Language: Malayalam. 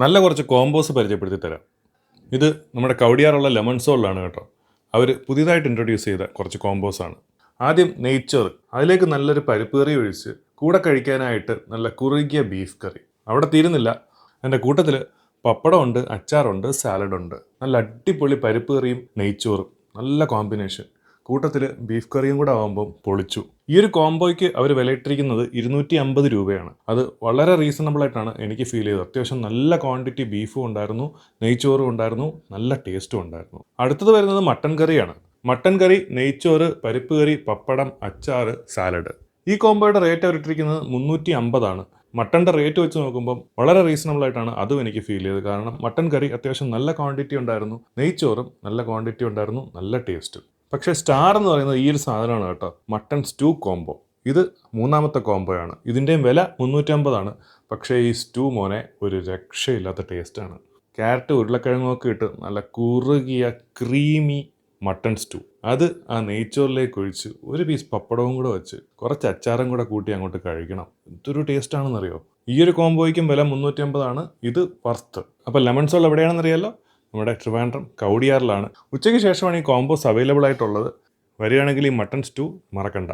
നല്ല കുറച്ച് കോംബോസ് പരിചയപ്പെടുത്തി തരാം. ഇത് നമ്മുടെ കവടിയാറുള്ള ലെമൺ സോളിലാണ് കേട്ടോ. അവർ പുതിയതായിട്ട് ഇൻട്രൊഡ്യൂസ് ചെയ്ത കുറച്ച് കോമ്പോസാണ് ആദ്യം നെയ്ച്ചോറ് അതിലേക്ക് നല്ലൊരു പരിപ്പ് കറി ഒഴിച്ച് കൂടെ കഴിക്കാനായിട്ട് നല്ല കുറുകിയ ബീഫ് കറി. അവിടെ തീരുന്നില്ല. എന്റെ കൂട്ടത്തിൽ പപ്പടമുണ്ട് അച്ചാറുണ്ട് സാലഡുണ്ട് നല്ല അടിപൊളി പരിപ്പ് കറിയും നെയ്ച്ചോറും നല്ല കോമ്പിനേഷൻ കൂട്ടത്തിൽ ബീഫ് കറിയും കൂടെ ആകുമ്പം പൊളിച്ചു. ഈ ഒരു കോംബോയ്ക്ക് അവർ വിലയിട്ടിരിക്കുന്നത് ഇരുന്നൂറ്റി അമ്പത് രൂപയാണ്. അത് വളരെ റീസണബിൾ ആയിട്ടാണ് എനിക്ക് ഫീൽ ചെയ്തത്. അത്യാവശ്യം നല്ല ക്വാണ്ടിറ്റി ബീഫും ഉണ്ടായിരുന്നു നെയ്ച്ചോറും ഉണ്ടായിരുന്നു നല്ല ടേസ്റ്റും ഉണ്ടായിരുന്നു. അടുത്തത് വരുന്നത് മട്ടൻ കറിയാണ് മട്ടൻ കറി നെയ്ച്ചോറ് പരിപ്പ് കറി പപ്പടം അച്ചാറ് സാലഡ് ഈ കോംബോയുടെ റേറ്റ് അവരിട്ടിരിക്കുന്നത് മുന്നൂറ്റി അമ്പതാണ് മട്ടന്റെ റേറ്റ് വെച്ച് നോക്കുമ്പോൾ വളരെ റീസണബിൾ ആയിട്ടാണ് അതും എനിക്ക് ഫീൽ ചെയ്തത്. കാരണം മട്ടൻ കറി അത്യാവശ്യം നല്ല ക്വാണ്ടിറ്റി ഉണ്ടായിരുന്നു നെയ്ച്ചോറും നല്ല ക്വാണ്ടിറ്റി ഉണ്ടായിരുന്നു നല്ല ടേസ്റ്റ് പക്ഷേ സ്റ്റാർ എന്ന് പറയുന്നത് ഈ ഒരു സാധനമാണ് കേട്ടോ. Mutton stew combo. ഇത് മൂന്നാമത്തെ കോംബോയാണ്. ഇതിന്റെയും വില മുന്നൂറ്റമ്പതാണ്. പക്ഷേ ഈ സ്റ്റൂ മോനെ ഒരു രക്ഷയില്ലാത്ത ടേസ്റ്റാണ്. ക്യാരറ്റ് ഉരുളക്കിഴങ്ങൊക്കെ ഇട്ട് നല്ല കുറുകിയ ക്രീമി മട്ടൺ സ്റ്റൂ. അത് ആ നെയ്ച്ചോറിലേക്ക് ഒഴിച്ച് ഒരു പീസ് പപ്പടവും കൂടെ വെച്ച് കുറച്ച് അച്ചാറും കൂടെ കൂട്ടി അങ്ങോട്ട് കഴിക്കണം. എന്തൊരു ടേസ്റ്റ് ആണെന്നറിയോ ഈ ഒരു കോംബോയ്ക്കും വില മുന്നൂറ്റി അമ്പതാണ് ഇത് വർത്ത് അപ്പോൾ ലെമൺ സോൾ എവിടെയാണെന്നറിയാലോ? നമ്മുടെ ട്രിവാൻഡ്രം കൗടിയാറിലാണ്. ഉച്ചയ്ക്ക് ശേഷമാണ് ഈ കോംബോസ് അവൈലബിൾ ആയിട്ടുള്ളത്. വരികയാണെങ്കിൽ ഈ മട്ടൺ സ്റ്റൂ മറക്കണ്ട.